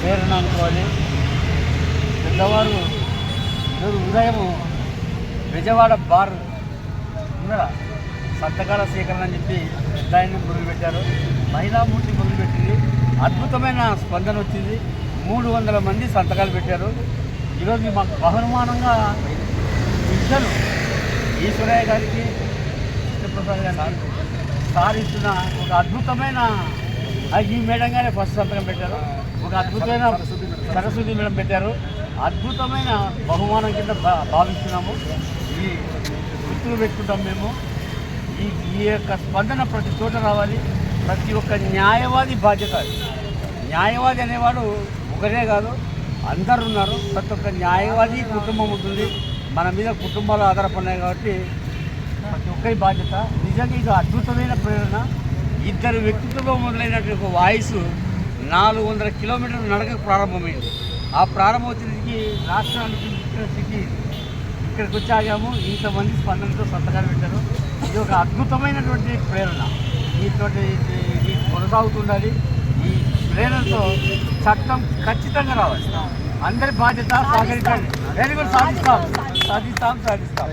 ప్రేరణ అనుకోవాలి పెద్దవారు ఈరోజు ఉదయం విజయవాడ బార్ ఉన్నదా సంతకాల సేకరణ అని చెప్పి పెద్ద ఆయన మొదలుపెట్టారు మహిళామూర్తి మొదలుపెట్టింది. అద్భుతమైన స్పందన వచ్చింది. మూడు వందల మంది సంతకాలు పెట్టారు. ఈరోజు మాకు బహుమానంగా ఇద్దరు ఈశ్వరయ్య గారికి కృష్ణప్రసాద్ గారికి సారిస్తున్న ఒక అద్భుతమైన ఆ ఈ మేడం గారే ఫస్ట్ సంతకం పెట్టారు. ఒక అద్భుతమైన సరస్వతి మేడం పెట్టారు. అద్భుతమైన బహుమానం కింద భా- భావిస్తున్నాము. ఈ గుర్తులు పెట్టుకుంటాం మేము. ఈ ఈ యొక్క స్పందన ప్రతి చోట రావాలి. ప్రతి ఒక్క న్యాయవాది బాధ్యత న్యాయవాది అనేవాడు ఒకరే కాదు అందరు ఉన్నారు. ప్రతి ఒక్క న్యాయవాది కుటుంబం ఉంటుంది. మన మీద కుటుంబాలు ఆధారపడినాయి కాబట్టి ప్రతి ఒక్కరి బాధ్యత. నిజంగా ఇది అద్భుతమైన ప్రేరణ. ఇద్దరు వ్యక్తులతో మొదలైనటువంటి ఒక వాయిస్ నాలుగు వందల కిలోమీటర్ల నడక ప్రారంభమైంది. ఆ ప్రారంభోత్సవానికి రాష్ట్రానికి సిటీ ఇక్కడికి వచ్చి ఆగాము ఇంతమంది స్పందనతో సంతకాలు పెట్టారు. ఇది ఒక అద్భుతమైనటువంటి ప్రేరణ. ఇటువంటి ఇది కొనసాగుతుండాలి. ఈ ప్రేరణతో చట్టం ఖచ్చితంగా రావాలి. అందరి బాధ్యత సహకరించండి వెరీ గుడ్ సాధిస్తాం సాధిస్తాం సాధిస్తాం.